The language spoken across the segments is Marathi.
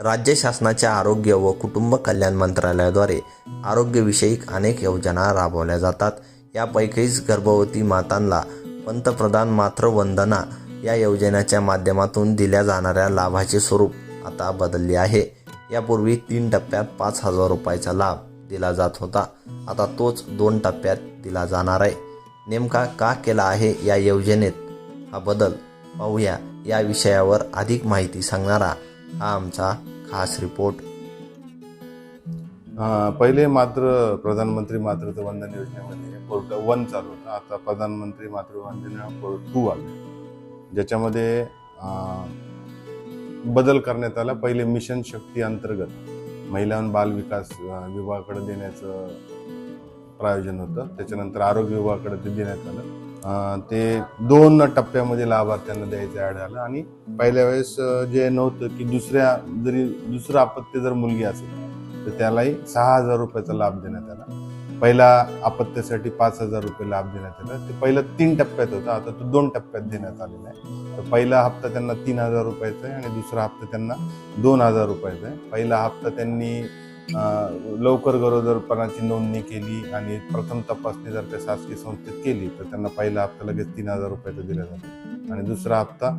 राज्य शासनाच्या आरोग्य व कुटुंब कल्याण मंत्रालयाद्वारे आरोग्यविषयक अनेक योजना राबवल्या जातात. यापैकीच गर्भवती मातांना पंतप्रधान मातृवंदना या योजनेच्या माध्यमातून दिल्या जाणाऱ्या लाभाचे स्वरूप आता बदलले आहे. यापूर्वी तीन टप्प्यात पाच हजार रुपयाचा लाभ दिला जात होता. आता तोच दोन टप्प्यात दिला जाणार आहे. नेमका का केला आहे या योजनेत हा बदल पाहूया. या विषयावर अधिक माहिती सांगणारा हा आमचा खास रिपोर्ट. पहिले मात्र प्रधानमंत्री मातृत्व वंदन योजनेमध्ये पोर्ट वन चालू होतं. आता प्रधानमंत्री मातृवंदना पोर्ट टू आलं. ज्याच्यामध्ये बदल करण्यात आला. पहिले मिशन शक्ती अंतर्गत महिला आणि बाल विकास विभागाकडे देण्याचं प्रायोजन होतं. त्याच्यानंतर आरोग्य विभागाकडे ते देण्यात आलं. ते दोन टप्प्यामध्ये लाभार्थ्यांना द्यायचं ॲड झालं आणि पहिल्या वेळेस जे नव्हतं की दुसऱ्या जरी दुसरं अपत्य जर मुलगी असेल तर त्यालाही सहा हजार रुपयाचा लाभ देण्यात आला. पहिला अपत्यासाठी पाच हजार रुपये लाभ देण्यात आला. ते पहिलं तीन टप्प्यात होता. आता तो दोन टप्प्यात देण्यात आलेला आहे. तर पहिला हप्ता त्यांना तीन हजार रुपयाचा आहे आणि दुसरा हप्ता त्यांना दोन हजार रुपयाचा आहे. पहिला हप्ता त्यांनी लवकर गरोदरपणाची नोंदणी केली आणि प्रथम तपासणी जर त्या शासकीय संस्थेत केली तर त्यांना पहिला हप्ता लगेच तीन हजार रुपयाचा दिला जातो. आणि दुसरा हप्ता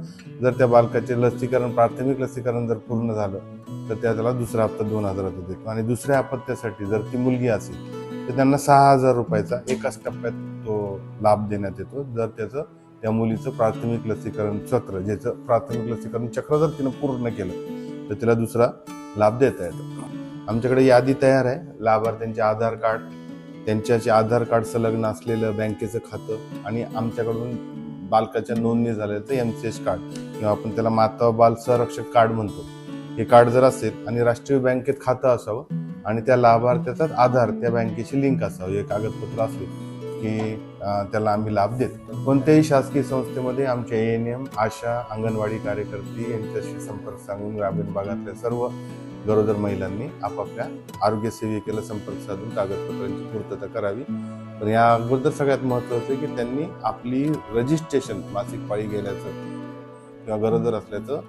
जर त्या बालकाचे लसीकरण प्राथमिक लसीकरण जर पूर्ण झालं तर त्या त्याला दुसरा हप्ता दोन हजाराचा देतो. आणि दुसऱ्या अपत्यासाठी जर ती मुलगी असेल तर त्यांना सहा हजार रुपयाचा एकाच टप्प्यात तो लाभ देण्यात येतो. जर त्याचं त्या मुलीचं प्राथमिक लसीकरण चक्र ज्याचं प्राथमिक लसीकरण चक्र जर तिनं पूर्ण केलं तर तिला दुसरा लाभ देता येतो. आमच्याकडे यादी तयार आहे. लाभार्थ्यांचे आधार कार्ड त्यांच्याचे आधार कार्ड संलग्न असलेलं बँकेचं खातं आणि आमच्याकडून बालकाच्या नोंदणी झालेलं एम सी एस कार्ड किंवा आपण त्याला माता बाल संरक्षक कार्ड म्हणतो. हे कार्ड जर असेल आणि राष्ट्रीय बँकेत खातं असावं आणि त्या लाभार्थ्याचाच आधार त्या बँकेशी लिंक असावं हे कागदपत्र असले की त्याला आम्ही लाभ देतो. कोणत्याही शासकीय संस्थेमध्ये आमच्या A N M ASHA anganwadi कार्यकर्ते यांच्याशी संपर्क सांगून ग्रामीण भागातल्या सर्व गरोदर महिलांनी आपापल्या आरोग्य सेविकेला संपर्क साधून कागदपत्रांची पूर्तता करावी. पण या अगोदर सगळ्यात महत्वाचं आहे की त्यांनी आपली रजिस्ट्रेशन मासिक पाळी गेल्याचं किंवा गरोदर असल्याचं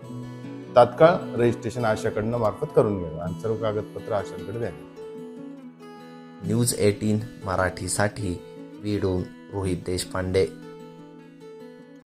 तात्काळ रजिस्ट्रेशन आशाकडनं मार्फत करून घ्यावं आणि सर्व कागदपत्र आशांकडे द्यावी. न्यूज एटीन मराठीसाठी बीडून रोहित देशपांडे.